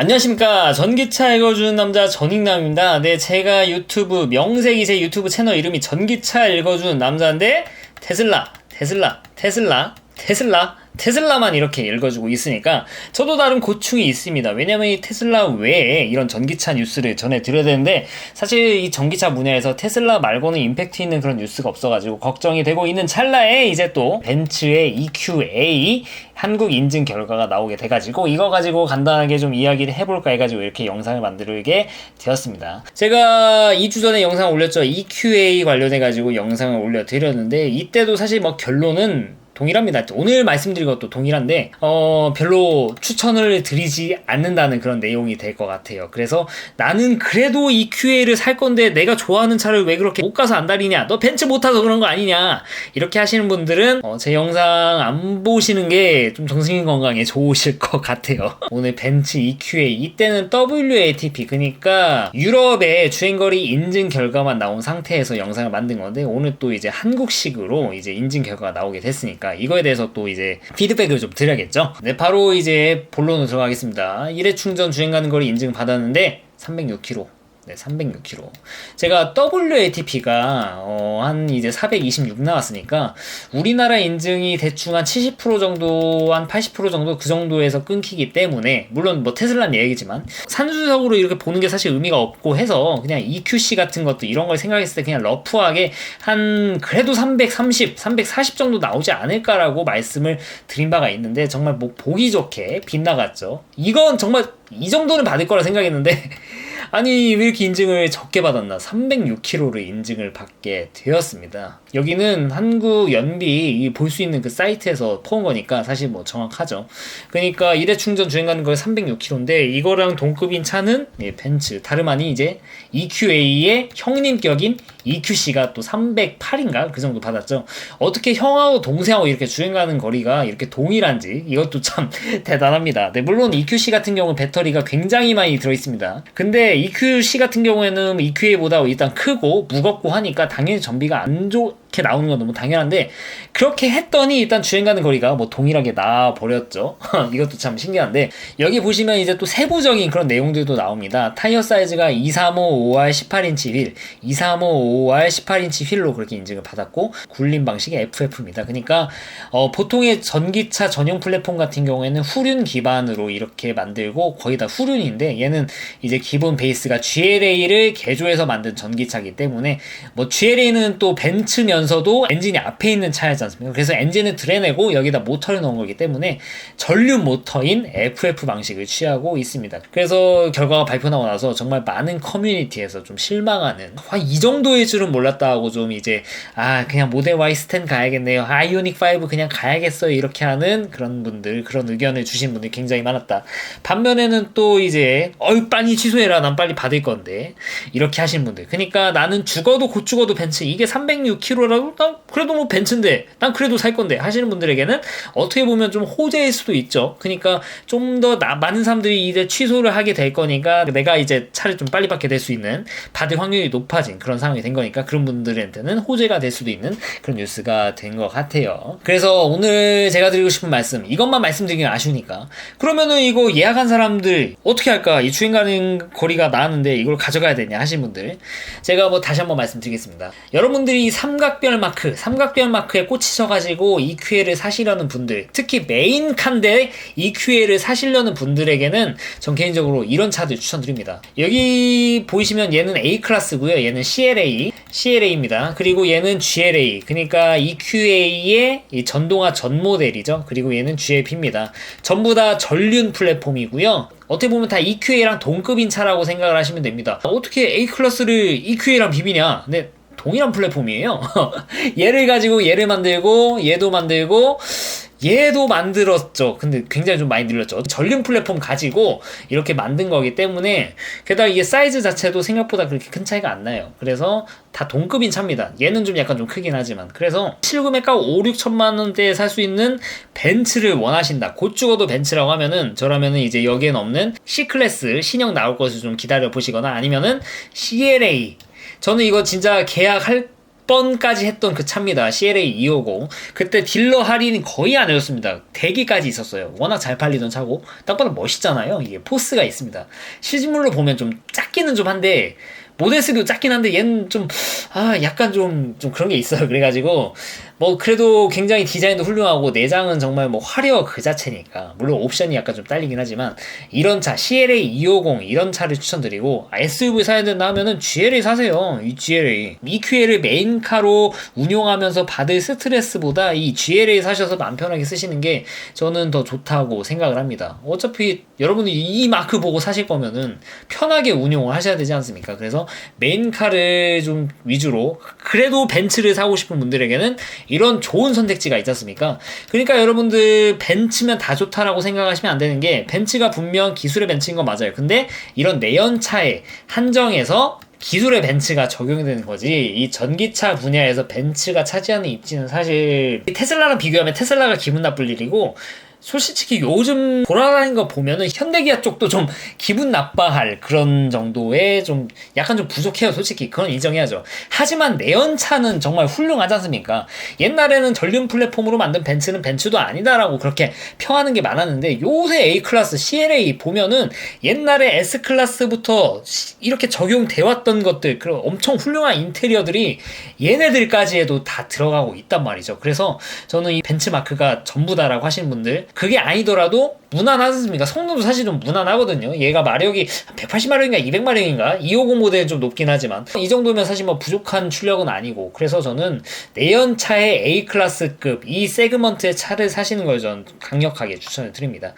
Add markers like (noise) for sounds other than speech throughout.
안녕하십니까. 전기차 읽어주는 남자 전익남입니다. 네 제가 유튜브 명색이 제 유튜브 채널 이름이 전기차 읽어주는 남자인데 테슬라 테슬라 테슬라 테슬라 테슬라만 이렇게 읽어주고 있으니까 저도 나름 고충이 있습니다. 왜냐면 이 테슬라 외에 이런 전기차 뉴스를 전해드려야 되는데 사실 이 전기차 분야에서 테슬라 말고는 임팩트 있는 그런 뉴스가 없어가지고 걱정이 되고 있는 찰나에 이제 또 벤츠의 EQA 한국 인증 결과가 나오게 돼가지고 이거 가지고 간단하게 좀 이야기를 해볼까 해가지고 이렇게 영상을 만들게 되었습니다. 제가 2주 전에 영상 올렸죠. EQA 관련해가지고 영상을 올려드렸는데 이때도 사실 뭐 결론은 동일합니다. 오늘 말씀드린 것도 동일한데 어 별로 추천을 드리지 않는다는 그런 내용이 될 것 같아요. 그래서 나는 그래도 이 QA를 살 건데 내가 좋아하는 차를 왜 그렇게 못 가서 안달이냐? 너 벤츠 못 타서 그런 거 아니냐? 이렇게 하시는 분들은 어, 제 영상 안 보시는 게 좀 정신 건강에 좋으실 것 같아요. (laughs) 오늘 벤츠 EQA 이때는 WATP 그러니까 유럽의 주행거리 인증 결과만 나온 상태에서 영상을 만든 건데 오늘 또 이제 한국식으로 이제 인증 결과가 나오게 됐으니까 이거에 대해서 또 이제 피드백을 좀 드려야겠죠. 네, 바로 이제 본론으로 들어가겠습니다. 1회 충전 주행 가는 거리 인증 받았는데 306km. 네, 306km. 제가 WATP가 어, 한 이제 426 나왔으니까 우리나라 인증이 대충 한 70% 정도, 한 80% 정도 그 정도에서 끊기기 때문에 물론 뭐 테슬라는 얘기지만 산수적으로 이렇게 보는 게 사실 의미가 없고 해서 그냥 EQC 같은 것도 이런 걸 생각했을 때 그냥 러프하게 한 그래도 330, 340 정도 나오지 않을까라고 말씀을 드린 바가 있는데 정말 뭐 보기 좋게 빗나갔죠. 이건 정말 이 정도는 받을 거라 생각했는데 (laughs) 아니 왜 이렇게 인증을 적게 받았나? 306km를 인증을 받게 되었습니다. 여기는 한국 연비 볼 수 있는 그 사이트에서 퍼온 거니까 사실 뭐 정확하죠. 그러니까 1회 충전 주행 가는 거에 306km인데 이거랑 동급인 차는 예, 벤츠. 다름 아닌 이제 EQA의 형님격인 EQC가 또 308인가? 그 정도 받았죠. 어떻게 형하고 동생하고 이렇게 주행 가는 거리가 이렇게 동일한지 이것도 참 (laughs) 대단합니다. 네, 물론 EQC 같은 경우는 배터리가 굉장히 많이 들어있습니다. 근데 EQC 같은 경우에는 EQA보다 일단 크고 무겁고 하니까 당연히 전비가 안 좋게 나오는 건 너무 당연한데 그렇게 했더니 일단 주행 가는 거리가 뭐 동일하게 나와 버렸죠. (laughs) 이것도 참 신기한데 여기 보시면 이제 또 세부적인 그런 내용들도 나옵니다. 타이어 사이즈가 235 5R 18인치 휠, 235 5R 18인치 휠로 그렇게 인증을 받았고 굴림 방식이 FF입니다. 그러니까 어, 보통의 전기차 전용 플랫폼 같은 경우에는 후륜 기반으로 이렇게 만들고 거의 다 후륜인데 얘는 이제 기본 베이스가 GLA를 개조해서 만든 전기차이기 때문에 뭐 GLA는 또 벤츠면 서도 엔진이 앞에 있는 차이지 않습니까? 그래서 엔진을 드러내고 여기다 모터를 넣은 거기 때문에 전륜 모터인 FF 방식을 취하고 있습니다. 그래서 결과가 발표나고 나서 정말 많은 커뮤니티에서 좀 실망하는 와, 이 정도일 줄은 몰랐다 하고 좀 이제 아 그냥 모델 Y 스탠 가야겠네요. 아이오닉 5 그냥 가야겠어요. 이렇게 하는 그런 분들 그런 의견을 주신 분들이 굉장히 많았다. 반면에는 또 이제 어이 빨리 취소해라. 난 빨리 받을 건데 이렇게 하시는 분들. 그러니까 나는 죽어도 곧 죽어도 벤츠 이게 306km 라도 난 그래도 뭐 벤츠인데 난 그래도 살 건데 하시는 분들에게는 어떻게 보면 좀 호재일 수도 있죠. 그러니까 좀 더 많은 사람들이 이제 취소를 하게 될 거니까 내가 이제 차를 좀 빨리 받게 될 수 있는 받을 확률이 높아진 그런 상황이 된 거니까 그런 분들한테는 호재가 될 수도 있는 그런 뉴스가 된 것 같아요. 그래서 오늘 제가 드리고 싶은 말씀 이것만 말씀드리긴 아쉬우니까 그러면은 이거 예약한 사람들 어떻게 할까? 이 주행 가는 거리가 나왔는데 이걸 가져가야 되냐 하신 분들 제가 뭐 다시 한번 말씀드리겠습니다. 여러분들이 삼각 별 마크, 삼각별 마크에 꽂히셔가지고 EQA를 사시려는 분들, 특히 메인 칸데 EQA를 사시려는 분들에게는 전 개인적으로 이런 차들 추천드립니다. 여기 보이시면 얘는 A 클래스고요. 얘는 CLA, CLA입니다. 그리고 얘는 GLA, 그러니까 EQA의 전동화 전 모델이죠. 그리고 얘는 GLP입니다. 전부 다 전륜 플랫폼이고요. 어떻게 보면 다 EQA랑 동급인 차라고 생각을 하시면 됩니다. 어떻게 A 클래스를 EQA랑 비비냐? 네, 동일한 플랫폼이에요. (laughs) 얘를 가지고 얘를 만들고 얘도 만들고 얘도 만들었죠. 근데 굉장히 좀 많이 늘렸죠. 전륜 플랫폼 가지고 이렇게 만든 거기 때문에 게다가 이게 사이즈 자체도 생각보다 그렇게 큰 차이가 안 나요. 그래서 다 동급인 차입니다. 얘는 좀 약간 좀 크긴 하지만 그래서 실금액가 5, 6천만 원대에 살 수 있는 벤츠를 원하신다. 곧 죽어도 벤츠라고 하면은 저라면은 이제 여기엔 없는 C 클래스 신형 나올 것을 좀 기다려 보시거나 아니면은 CLA 저는 이거 진짜 계약할 번까지 했던 그 차입니다. CLA 250. 그때 딜러 할인이 거의 안 해줬습니다. 대기까지 있었어요. 워낙 잘 팔리던 차고 딱 봐도 멋있잖아요. 이게 포스가 있습니다. 실물로 보면 좀 작기는 좀 한데 모델 3도 작긴 한데 얘는 좀, 아, 약간 좀, 좀 그런 게 있어요. 그래가지고, 뭐, 그래도 굉장히 디자인도 훌륭하고, 내장은 정말 뭐 화려 그 자체니까. 물론 옵션이 약간 좀 딸리긴 하지만, 이런 차, CLA 250, 이런 차를 추천드리고, 아, SUV 사야 된다 하면은 GLA 사세요. 이 GLA. EQA를 메인카로 운용하면서 받을 스트레스보다 이 GLA 사셔서 마음 편하게 쓰시는 게 저는 더 좋다고 생각을 합니다. 어차피 여러분이 이 마크 보고 사실 거면은 편하게 운용을 하셔야 되지 않습니까? 그래서 메인 카를 좀 위주로 그래도 벤츠를 사고 싶은 분들에게는 이런 좋은 선택지가 있지 않습니까? 그러니까 여러분들 벤츠면 다 좋다라고 생각하시면 안 되는 게 벤츠가 분명 기술의 벤츠인 건 맞아요. 근데 이런 내연차에 한정해서 기술의 벤츠가 적용이 되는 거지 이 전기차 분야에서 벤츠가 차지하는 입지는 사실 테슬라랑 비교하면 테슬라가 기분 나쁠 일이고 솔직히 요즘 돌아다니는 거 보면은 현대기아 쪽도 좀 기분 나빠할 그런 정도의 좀 약간 좀 부족해요 솔직히. 그건 인정해야죠. 하지만 내연차는 정말 훌륭하지 않습니까? 옛날에는 전륜 플랫폼으로 만든 벤츠는 벤츠도 아니다라고 그렇게 평하는 게 많았는데 요새 A클래스 CLA 보면은 옛날에 S클래스부터 이렇게 적용돼 왔던 것들 그런 엄청 훌륭한 인테리어들이 얘네들까지에도 다 들어가고 있단 말이죠. 그래서 저는 이 벤츠마크가 전부다라고 하시는 분들 그게 아니더라도 무난하지 않습니까? 성능도 사실 좀 무난하거든요. 얘가 마력이 180마력인가 200마력인가 250 모델은 좀 높긴 하지만 이 정도면 사실 뭐 부족한 출력은 아니고 그래서 저는 내연차의 A 클래스급 이 세그먼트의 차를 사시는 걸 저는 강력하게 추천을 드립니다.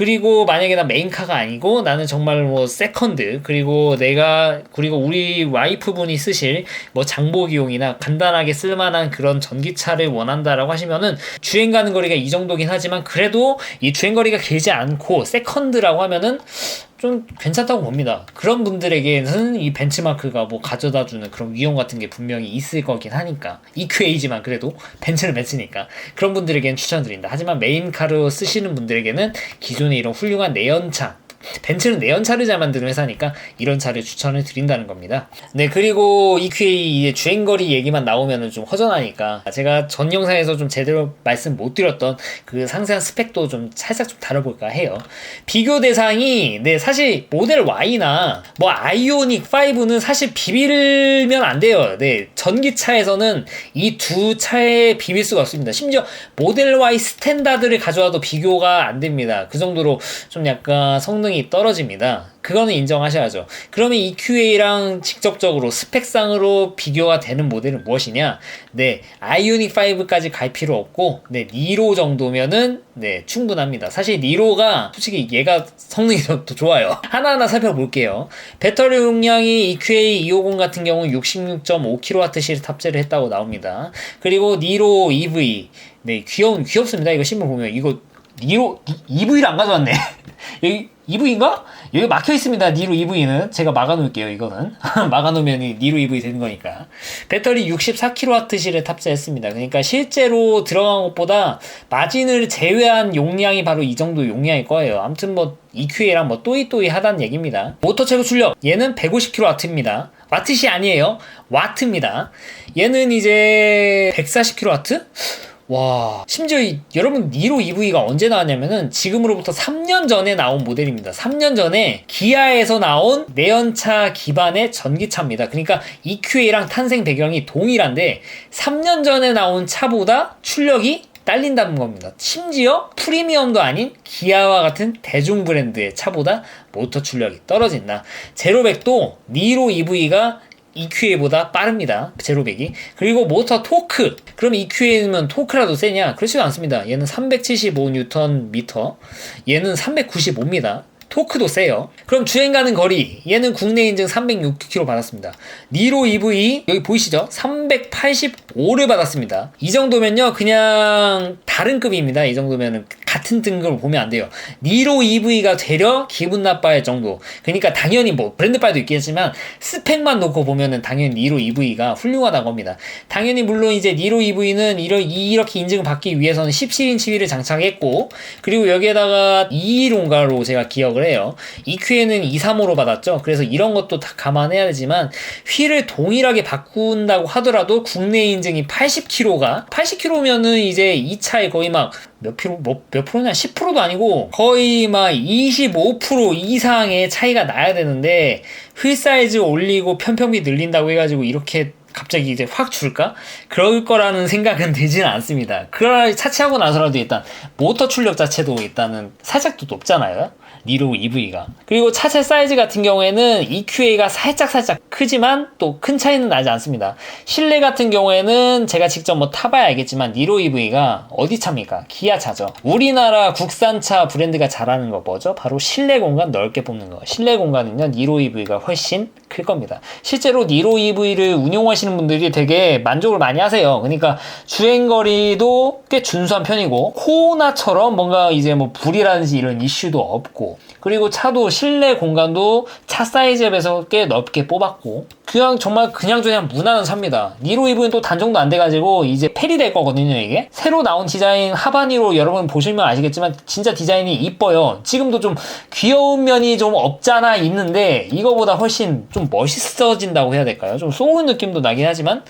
그리고 만약에 나 메인카가 아니고 나는 정말 뭐 세컨드 그리고 내가 그리고 우리 와이프분이 쓰실 뭐 장보기용이나 간단하게 쓸만한 그런 전기차를 원한다라고 하시면은 주행 가는 거리가 이 정도긴 하지만 그래도 이 주행 거리가 길지 않고 세컨드라고 하면은 좀 괜찮다고 봅니다. 그런 분들에게는 이 벤치마크가 뭐 가져다 주는 그런 위험 같은 게 분명히 있을 거긴 하니까. EQA지만 그래도 벤츠는 벤츠니까. 그런 분들에게는 추천드린다. 하지만 메인 카로 쓰시는 분들에게는 기존의 이런 훌륭한 내연차, 벤츠는 내연차를 잘 만드는 회사니까 이런 차를 추천을 드린다는 겁니다. 네, 그리고 EQA 주행거리 얘기만 나오면 좀 허전하니까 제가 전 영상에서 좀 제대로 말씀 못 드렸던 그 상세한 스펙도 좀 살짝 좀 다뤄볼까 해요. 비교 대상이 네, 사실 모델 Y나 뭐 아이오닉 5는 사실 비빌면 안 돼요. 네, 전기차에서는 이 두 차에 비빌 수가 없습니다. 심지어 모델 Y 스탠다드를 가져와도 비교가 안 됩니다. 그 정도로 좀 약간 성능이 떨어집니다. 그거는 인정하셔야죠. 그러면 EQA랑 직접적으로 스펙상으로 비교가 되는 모델은 무엇이냐? 네, 아이오닉 5까지 갈 필요 없고, 네, 니로 정도면은 네, 충분합니다. 사실 니로가 솔직히 얘가 성능이 더, 더 좋아요. (laughs) 하나하나 살펴볼게요. 배터리 용량이 EQA 250 같은 경우는 66.5kWh를 탑재를 했다고 나옵니다. 그리고 니로 EV, 네, 귀여운, 귀엽습니다. 이거 신문 보면. 이거 니로, EV를 안 가져왔네. (laughs) 여기 EV인가? 여기 막혀 있습니다. 니로 EV는 제가 막아 놓을게요. 이거는 막아 놓으면 니로 EV 되는 거니까. 배터리 64kWh를 탑재했습니다. 그러니까 실제로 들어간 것보다 마진을 제외한 용량이 바로 이 정도 용량일 거예요. 아무튼 뭐 EQA랑 뭐 또이또이 하다는 얘기입니다. 모터 최고 출력 얘는 150kW입니다. 와트시 아니에요. 와트입니다. 얘는 이제 140kW? 와, 심지어 이, 여러분 니로 EV가 언제 나왔냐면은 지금으로부터 3년 전에 나온 모델입니다. 3년 전에 기아에서 나온 내연차 기반의 전기차입니다. 그러니까 EQA랑 탄생 배경이 동일한데 3년 전에 나온 차보다 출력이 딸린다는 겁니다. 심지어 프리미엄도 아닌 기아와 같은 대중 브랜드의 차보다 모터 출력이 떨어진다. 제로백도 니로 EV가 EQA보다 빠릅니다. 제로백이. 그리고 모터 토크. 그럼 EQA면 토크라도 세냐? 그렇지도 않습니다. 얘는 375Nm, 얘는 395입니다. 토크도 세요. 그럼 주행 가는 거리 얘는 국내 인증 306km 받았습니다. 니로 EV 여기 보이시죠? 385를 받았습니다. 이 정도면요 그냥 다른 급입니다. 이 정도면은 같은 등급을 보면 안 돼요. 니로 EV가 되려 기분 나빠할 정도. 그러니까 당연히 뭐 브랜드빨도 있겠지만 스펙만 놓고 보면은 당연히 니로 EV가 훌륭하다고 합니다. 당연히 물론 이제 니로 EV는 이렇게 인증을 받기 위해서는 17인치 휠을 장착했고 그리고 여기에다가 215인가로 제가 기억을 해요. EQ에는 235로 받았죠. 그래서 이런 것도 다 감안해야 되지만 휠을 동일하게 바꾼다고 하더라도 국내 인증이 80kg가 80kg면은 이제 이 차에 거의 막 몇 프로 뭐, 몇 프로냐 10%도 아니고 거의 막 25% 이상의 차이가 나야 되는데 휠 사이즈 올리고 편평비 늘린다고 해가지고 이렇게 갑자기 이제 확 줄까? 그럴 거라는 생각은 (laughs) 들지는 않습니다. 그걸 차치하고 나서라도 일단 모터 출력 자체도 일단은 살짝 또 높잖아요. 니로 EV가. 그리고 차체 사이즈 같은 경우에는 EQA가 살짝 살짝 크지만 또 큰 차이는 나지 않습니다. 실내 같은 경우에는 제가 직접 뭐 타봐야 알겠지만 니로 EV가 어디 차입니까? 기아 차죠. 우리나라 국산차 브랜드가 잘하는 거 뭐죠? 바로 실내 공간 넓게 뽑는 거. 실내 공간은요 니로 EV가 훨씬 클 겁니다. 실제로 니로 EV를 운용하시는 분들이 되게 만족을 많이 하세요. 그러니까 주행 거리도 꽤 준수한 편이고 코나처럼 뭔가 이제 뭐 불이라든지 이런 이슈도 없고 그리고 차도 실내 공간도 차 사이즈에 비해서 꽤 넓게 뽑았고 그냥 정말 그냥 그냥 무난한 차입니다. 니로 이브는 또 단종도 안 돼가지고 이제 폐리 될 거거든요 이게 새로 나온 디자인 하바니로 여러분 보시면 아시겠지만 진짜 디자인이 이뻐요. 지금도 좀 귀여운 면이 좀 없잖아 있는데 이거보다 훨씬 좀 멋있어진다고 해야 될까요? 좀 쏘는 느낌도 나긴 하지만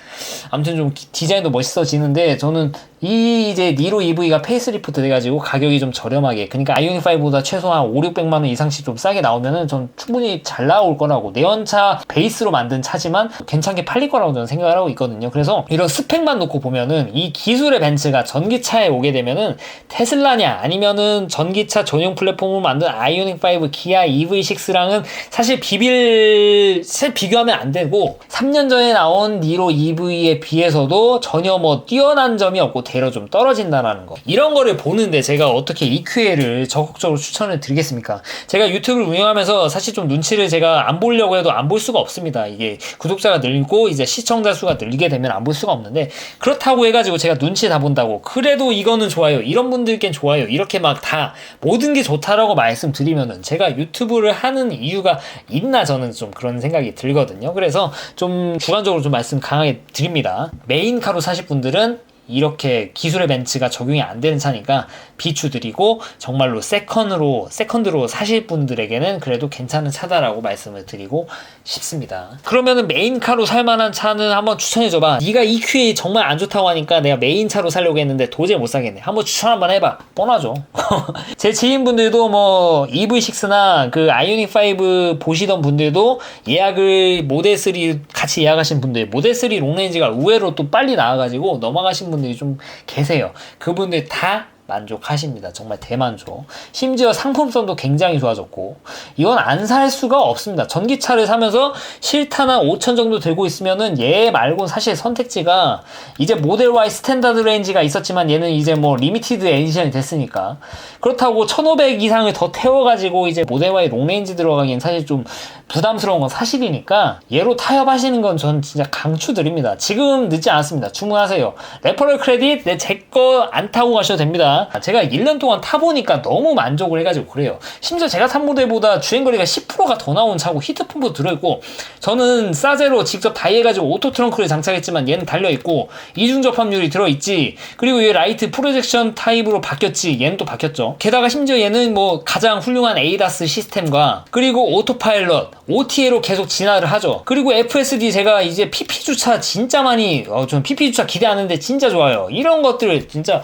아무튼 좀 디자인도 멋있어지는데 저는 이 이제 니로 EV가 페이스리프트 돼가지고 가격이 좀 저렴하게 그러니까 아이오닉 5보다 최소한 5, 600만 원 이상씩 좀 싸게 나오면은 전 충분히 잘 나올 거라고 내연차 베이스로 만든 차지만 괜찮게 팔릴 거라고 저는 생각을 하고 있거든요. 그래서 이런 스펙만 놓고 보면은 이 기술의 벤츠가 전기차에 오게 되면은 테슬라냐 아니면은 전기차 전용 플랫폼을 만든 아이오닉 5 기아 EV6랑은 사실 비빌 사실 비교하면 안 되고 3년 전에 나온 니로 EV에 비해서도 전혀 뭐 뛰어난 점이 없고 대로 좀 떨어진다라는 거. 이런 거를 보는데 제가 어떻게 EQA를 적극적으로 추천을 드리겠습니까? 제가 유튜브를 운영하면서 사실 좀 눈치를 제가 안 보려고 해도 안 볼 수가 없습니다. 이게 구독자가 늘고 이제 시청자 수가 늘게 되면 안 볼 수가 없는데 그렇다고 해가지고 제가 눈치 다 본다고 그래도 이거는 좋아요. 이런 분들께는 좋아요. 이렇게 막 다 모든 게 좋다라고 말씀드리면은 제가 유튜브를 하는 이유가 있나 저는 좀 그런 생각이 들거든요. 그래서 좀 주관적으로 좀 말씀 강하게 드립니다. 메인카로 사실 분들은 이렇게 기술의 벤츠가 적용이 안 되는 차니까 비추드리고 정말로 세컨으로 세컨드로 사실 분들에게는 그래도 괜찮은 차다라고 말씀을 드리고 싶습니다. 그러면은 메인카로 살 만한 차는 한번 추천해 줘 봐. 네가 EQA 정말 안 좋다고 하니까 내가 메인차로 살려고 했는데 도저히 못 사겠네. 한번 추천 한번 해 봐. 뻔하죠. (laughs) 제 지인분들도 뭐 EV6나 그 아이오닉 5 보시던 분들도 예약을 모델 3 같이 예약하신 분들 모델 3 롱레인지가 의외로 또 빨리 나와 가지고 넘어가신 분들 이 좀 계세요. 그분들 다 만족하십니다. 정말 대만족. 심지어 상품성도 굉장히 좋아졌고 이건 안 살 수가 없습니다. 전기차를 사면서 실타나 5천 정도 들고 있으면은 얘 말고 사실 선택지가 이제 모델 Y 스탠다드 레인지가 있었지만 얘는 이제 뭐 리미티드 에디션이 됐으니까 그렇다고 1500 이상을 더 태워가지고 이제 모델 Y 롱레인지 들어가기엔 사실 좀 부담스러운 건 사실이니까 얘로 타협하시는 건 전 진짜 강추드립니다. 지금 늦지 않았습니다. 주문하세요. 레퍼럴 크레딧 내 제 거 안 타고 가셔도 됩니다. 제가 1년 동안 타보니까 너무 만족을 해가지고 그래요. 심지어 제가 탄 모델보다 주행거리가 10%가 더 나온 차고 히트펌프도 들어있고 저는 싸제로 직접 다이해가지고 오토 트렁크를 장착했지만 얘는 달려있고 이중 접합률이 들어있지 그리고 얘 라이트 프로젝션 타입으로 바뀌었지 얘는 또 바뀌었죠. 게다가 심지어 얘는 뭐 가장 훌륭한 에이다스 시스템과 그리고 오토파일럿 OTA로 계속 진화를 하죠. 그리고 FSD 제가 이제 PP 주차 진짜 많이 어, 전 PP 주차 기대하는데 진짜 좋아요. 이런 것들을 진짜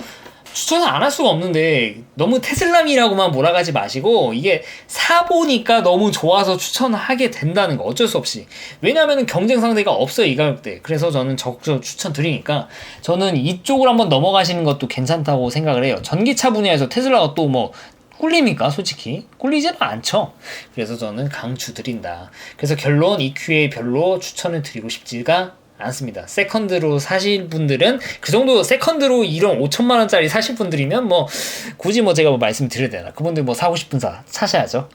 추천을 안 할 수가 없는데 너무 테슬라미라고만 몰아가지 마시고 이게 사보니까 너무 좋아서 추천을 하게 된다는 거 어쩔 수 없이. 왜냐하면 경쟁 상대가 없어요 이 가격대. 그래서 저는 적극적으로 추천드리니까 저는 이쪽으로 한번 넘어가시는 것도 괜찮다고 생각을 해요. 전기차 분야에서 테슬라가 또뭐 꿀립니까 솔직히? 꿀리지는 않죠. 그래서 저는 강추 드린다. 그래서 결론 EQA 별로 추천을 드리고 싶지가 않습니다. 세컨드로 사실 분들은 그 정도 세컨드로 이런 5천만 원짜리 사실 분들이면 뭐 굳이 뭐 제가 뭐 말씀드려야 되나 그분들 뭐 사고 싶은 사 사셔야죠.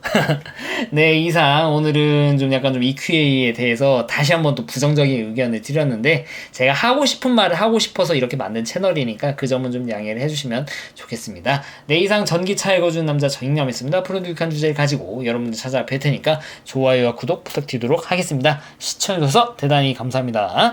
(laughs) 네 이상 오늘은 좀 약간 좀 EQA에 대해서 다시 한번 또 부정적인 의견을 드렸는데 제가 하고 싶은 말을 하고 싶어서 이렇게 만든 채널이니까 그 점은 좀 양해를 해주시면 좋겠습니다. 네 이상 전기차 읽어주는 남자 정익남이었습니다. 유익한 주제를 가지고 여러분들 찾아뵐 테니까 좋아요와 구독 부탁드리도록 하겠습니다. 시청해주셔서 대단히 감사합니다.